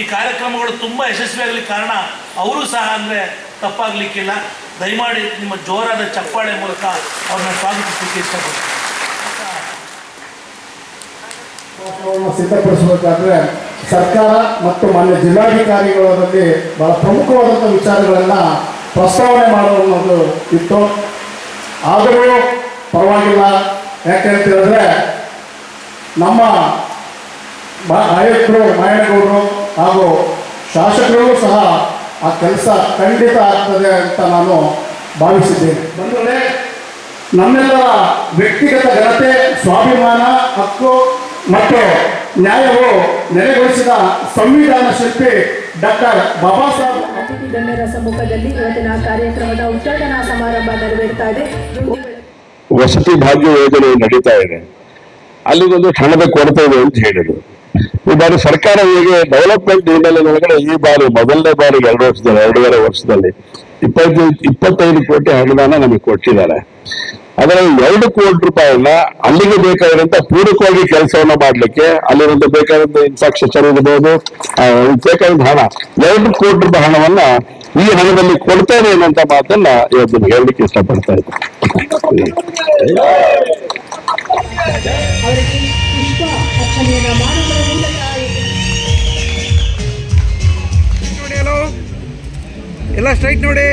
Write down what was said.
ಈ ಕಾರ್ಯಕ್ರಮಗಳು ತುಂಬ ಯಶಸ್ವಿಯಾಗಲಿಕ್ಕೆ ಕಾರಣ ಅವರು ಸಹ ಅಂದರೆ ತಪ್ಪಾಗಲಿಕ್ಕಿಲ್ಲ. ದಯಮಾಡಿ ನಿಮ್ಮ ಜೋರಾದ ಚಪ್ಪಾಳೆ ಮೂಲಕ ಅವ್ರನ್ನ ಸ್ವಾಗತಿಸಲಿಕ್ಕೆ ಇಷ್ಟಪಡ್ತೀನಿ. ಸಿದ್ಧಪಡಿಸಬೇಕಾದ್ರೆ ಸರ್ಕಾರ ಮತ್ತು ಮಾನ್ಯ ಜಿಲ್ಲಾಧಿಕಾರಿಗಳಲ್ಲಿ ಬಹಳ ಪ್ರಮುಖವಾದಂಥ ವಿಚಾರಗಳನ್ನು ಪ್ರಸ್ತಾವನೆ ಮಾಡುವುದು ಇತ್ತು. ಆದರೂ ಪರವಾಗಿಲ್ಲ. ಯಾಕೆ ಅಂತ ಹೇಳಿದ್ರೆ ನಮ್ಮ ಆಯುಕ್ತರು ಮಾಯನಗೌಡರು ಹಾಗೂ ಶಾಸಕರು ಸಹ ಆ ಕೆಲಸ ಖಂಡಿತ ಆಗ್ತದೆ ಅಂತ ನಾನು ಭಾವಿಸಿದ್ದೇನೆ. ಬಂಧುಗಳೇ ನಮ್ಮೆಲ್ಲರ ವ್ಯಕ್ತಿಗತ ಘನತೆ ಸ್ವಾಭಿಮಾನ ಹಕ್ಕು ಮತ್ತು ನ್ಯಾಯವು ನೆಲೆಗೊಳಿಸಿದ ಸಂವಿಧಾನ ಶಿಲ್ಪಿ ಡಾಕ್ಟರ್ ಬಾಬಾ ಸಾಹೇಬ್. ಅತಿಥಿ ಗಣ್ಯರ ಸಮ್ಮುಖದಲ್ಲಿ ಇವತ್ತಿನ ಕಾರ್ಯಕ್ರಮದ ಉದ್ಘಾಟನಾ ಸಮಾರಂಭ ನೆರವೇರ್ತಾ ಇದೆ. ವಸತಿ ಭಾಗ್ಯ ಯೋಜನೆ ನಡೀತಾ ಇದೆ. ಅಲ್ಲಿಗೊಂದು ಹಣದ ಕೊರತೆ ಇದೆ ಅಂತ ಹೇಳಿದ್ರು. ಈ ಬಾರಿ ಸರ್ಕಾರ ಹೇಗೆ ಡೆವಲಪ್ಮೆಂಟ್ ಹಿನ್ನೆಲೆಯೊಳಗಡೆ ಈ ಬಾರಿ ಮೊದಲನೇ ಬಾರಿಗೆ ಎರಡು ವರ್ಷದಲ್ಲಿ, ಎರಡೂವರೆ ವರ್ಷದಲ್ಲಿ ಇಪ್ಪತ್ತೈದು ಇಪ್ಪತ್ತೈದು ಕೋಟಿ ಅನುದಾನ ನಮಗೆ ಕೊಟ್ಟಿದ್ದಾರೆ. ಅದರಲ್ಲಿ ಎರಡು ಕೋಟಿ ರೂಪಾಯಿನ ಅಲ್ಲಿಗೆ ಬೇಕಾದಂತ ಪೂರಕವಾಗಿ ಕೆಲಸವನ್ನ ಮಾಡ್ಲಿಕ್ಕೆ ಅಲ್ಲಿರುವಂತ ಬೇಕಾದಂತ ಇನ್ಫ್ರಾಸ್ಟ್ರಕ್ಚರ್ ಇರ್ಬೋದು ಬೇಕಾದ ಬೇಕಾದಂತ ಹಣ, ಎರಡು ಕೋಟಿ ರೂಪಾಯಿ ಹಣವನ್ನ ಈ ಹಣದಲ್ಲಿ ಕೊಡ್ತೇನೆ ಅನ್ನುವಂತ ಮಾತನ್ನ ಇವತ್ತು ಹೇಳಲಿಕ್ಕೆ ಇಷ್ಟಪಡ್ತಾ ಇದ್ದೀನಿ. ಅರ್ಚನೆಯನ್ನ ಮಾಡುವುದರ ಮೂಲಕ ಎಲ್ಲ ಸ್ಟ್ರೈಟ್ ನೋಡಿ.